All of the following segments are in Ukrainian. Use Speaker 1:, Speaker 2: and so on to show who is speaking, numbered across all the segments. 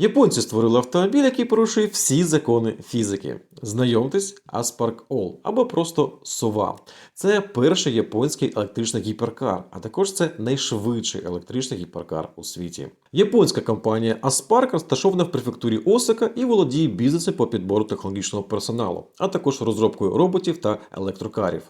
Speaker 1: Японці створили автомобіль, який порушує всі закони фізики. Знайомтесь, Aspark All або просто Сова. Це перший японський електричний гіперкар, а також це найшвидший електричний гіперкар у світі. Японська компанія Aspark розташована в префектурі Осака і володіє бізнесом по підбору технологічного персоналу, а також розробкою роботів та електрокарів.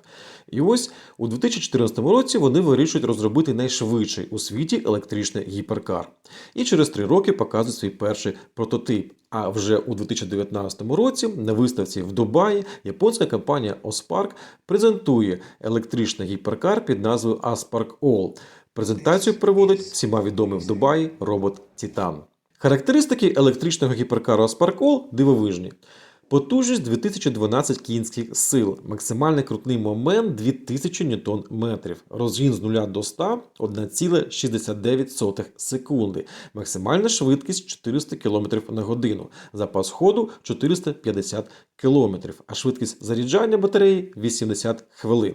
Speaker 1: І ось у 2014 році вони вирішують розробити найшвидший у світі електричний гіперкар. І через три роки показують свій перший прототип. А вже у 2019 році на виставці в Дубаї японська компанія Ospark презентує електричний гіперкар під назвою Aspark All. Презентацію проводить всіма відомий в Дубаї робот Титан. Характеристики електричного гіперкару Aspark дивовижні. Потужність 2012 кінських сил, максимальний крутний момент 2000 Нм, розгін з 0 до 100 1,69 секунди, максимальна швидкість 400 км на годину, запас ходу 450 км, а швидкість заряджання батареї 80 хвилин.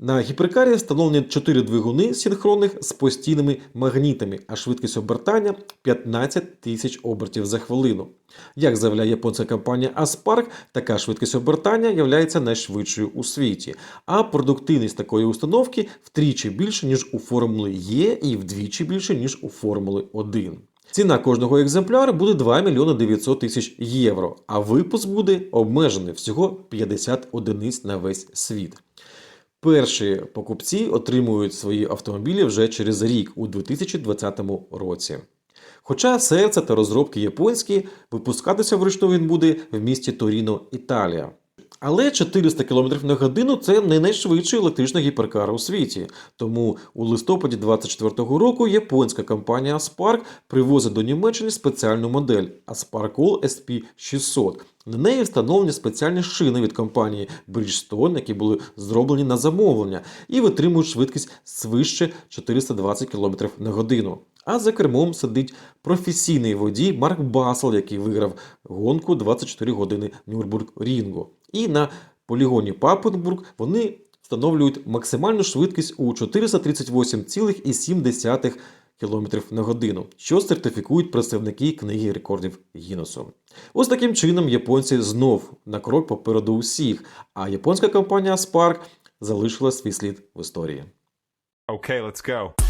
Speaker 1: На гіперкарі встановлені 4 двигуни синхронних з постійними магнітами, а швидкість обертання 15 тисяч обертів за хвилину. Як заявляє японська компанія Aspark, така швидкість обертання є найшвидшою у світі, а продуктивність такої установки втричі більше, ніж у Формули Е і вдвічі більше, ніж у Формули 1. Ціна кожного екземпляра буде 2 мільйони 900 тисяч євро, а випуск буде обмежений всього 50 одиниць на весь світ. Перші покупці отримують свої автомобілі вже через рік у 2020 році. Хоча серце та розробки японські, випускатися вручну він буде в місті Торіно, Італія. Але 400 км на годину це не найшвидший електричний гіперкар у світі. Тому у листопаді 2024 року японська компанія Aspark привозить до Німеччини спеціальну модель Aspark All SP600. На неї встановлені спеціальні шини від компанії Bridgestone, які були зроблені на замовлення, і витримують швидкість свище 420 км на годину. А за кермом сидить професійний водій Марк Басел, який виграв гонку 24 години Нюрбург Рінгу. І на полігоні Папенбург вони встановлюють максимальну швидкість у 438,7 км на годину, що сертифікують представники книги рекордів Гіннесу. Ось таким чином японці знов на крок попереду усіх, а японська компанія Spark залишила свій слід в історії.
Speaker 2: Okay, let's go.